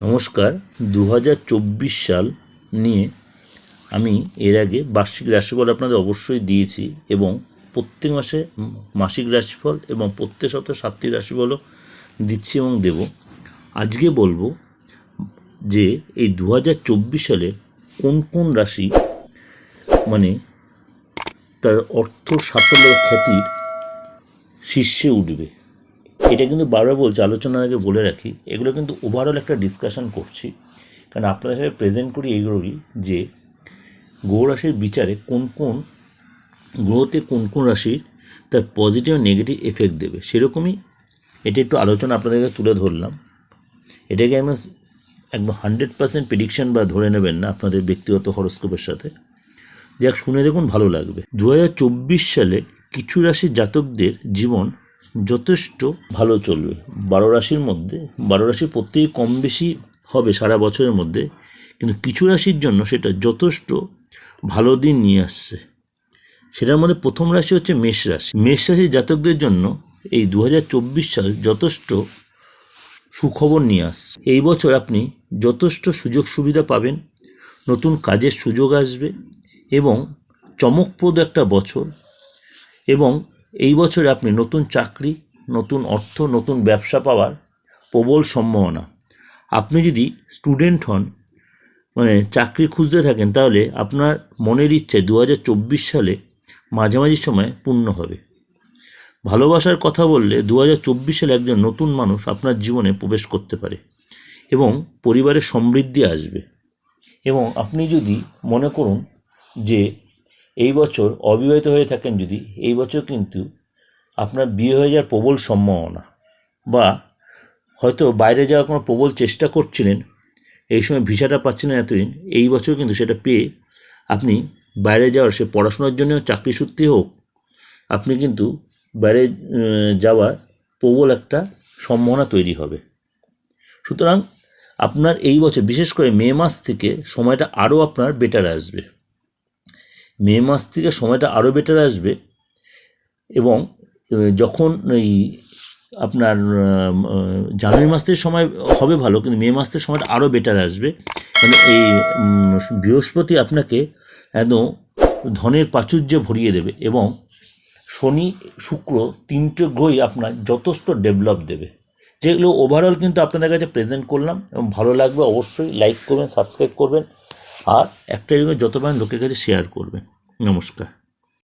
নমস্কার। দু হাজার চব্বিশ সাল নিয়ে আমি এর আগে বার্ষিক রাশিফল আপনাদের অবশ্যই দিয়েছি এবং প্রত্যেক মাসে মাসিক রাশিফল এবং প্রত্যেক সপ্তাহে সাপ্তাহিক রাশিফলও দিচ্ছি এবং দেব। আজকে বলব যে এই দু হাজার চব্বিশ সালে কোন কোন রাশি মানে তার অর্থ সাফল্য খ্যাতির শীর্ষে উঠবে। এটা কিন্তু বারবার বলছি, আলোচনার আগে বলে রাখি, এগুলো কিন্তু ওভারঅল একটা ডিসকাশন করছি। কারণ আপনাদের সাথে প্রেজেন্ট করি এইগুলোই যে গ্রহ রাশির বিচারে কোন কোন গ্রহতে কোন কোন রাশির তার পজিটিভ নেগেটিভ এফেক্ট দেবে, সেরকমই এটা একটু আলোচনা আপনাদেরকে তুলে ধরলাম। এটাকে একদম একদম হান্ড্রেড পার্সেন্ট প্রেডিকশন বা ধরে নেবেন না আপনাদের ব্যক্তিগত হরস্কোপের সাথে। যাক, শুনে দেখুন, ভালো লাগবে। দু হাজার চব্বিশ সালে কিছু রাশির জাতকদের জীবন যথেষ্ট ভালো চলবে। বারো রাশির মধ্যে, বারো রাশির প্রত্যেকে কম বেশি হবে সারা বছরের মধ্যে, কিন্তু কিছু রাশির জন্য সেটা যথেষ্ট ভালো দিন নিয়ে আসছে। সেটার মধ্যে প্রথম রাশি হচ্ছে মেষ রাশি। মেষ রাশির জাতকদের জন্য এই দু হাজার চব্বিশ সাল যথেষ্ট সুখবর নিয়ে আসছে। এই বছর আপনি যথেষ্ট সুযোগ সুবিধা পাবেন, নতুন কাজের সুযোগ আসবে এবং চমকপ্রদ একটা বছর এবং এই বছরে আপনি নতুন চাকরি, নতুন অর্থ, নতুন ব্যবসা পাওয়ার প্রবল সম্ভাবনা। আপনি যদি স্টুডেন্ট হন মানে চাকরি খুঁজতে থাকেন, তাহলে আপনার মনের ইচ্ছে দু হাজার চব্বিশ সালে মাঝামাঝি সময় পূর্ণ হবে। ভালোবাসার কথা বললে দু হাজার চব্বিশ সালে একজন নতুন মানুষ আপনার জীবনে প্রবেশ করতে পারে এবং পরিবারের সমৃদ্ধি আসবে। এবং আপনি যদি মনে করুন যে এই বছর অবিবাহিত হয়ে থাকেন যদি, এই বছর কিন্তু আপনার বিয়ে হয়ে যাওয়ার প্রবল সম্ভাবনা বা হয়তো বাইরে যাওয়ার কোনো প্রবল চেষ্টা করছিলেন, এই সময় ভিসাটা পাচ্ছিলেন এতদিন, এই বছর কিন্তু সেটা পেয়ে আপনি বাইরে যাওয়ার, সে পড়াশোনার জন্য চাকরি সূত্রে হোক, আপনি কিন্তু বাইরে যাওয়ার প্রবল একটা সম্ভাবনা তৈরি হবে। সুতরাং আপনার এই বছর, বিশেষ করে মে মাস থেকে সময়টা আরও আপনার বেটার আসবে। মে মাস থেকে সময়টা আরও বেটার আসবে এবং যখন এই আপনার জানুয়ারি মাস থেকে সময় হবে ভালো, কিন্তু মে মাস থেকে সময়টা আরও বেটার আসবে। মানে এই বৃহস্পতি আপনাকে একদম ধনের প্রাচুর্যে ভরিয়ে দেবে এবং শনি, শুক্র তিনটে গ্রহই আপনার যথেষ্ট ডেভেলপ দেবে। যেগুলো ওভারঅল কিন্তু আপনাদের কাছে প্রেজেন্ট করলাম এবং ভালো লাগবে অবশ্যই লাইক করবেন সাবস্ক্রাইব করবেন। আর একটা জিনিস যত পারেন লোকের কাছে শেয়ার করবে। নমস্কার।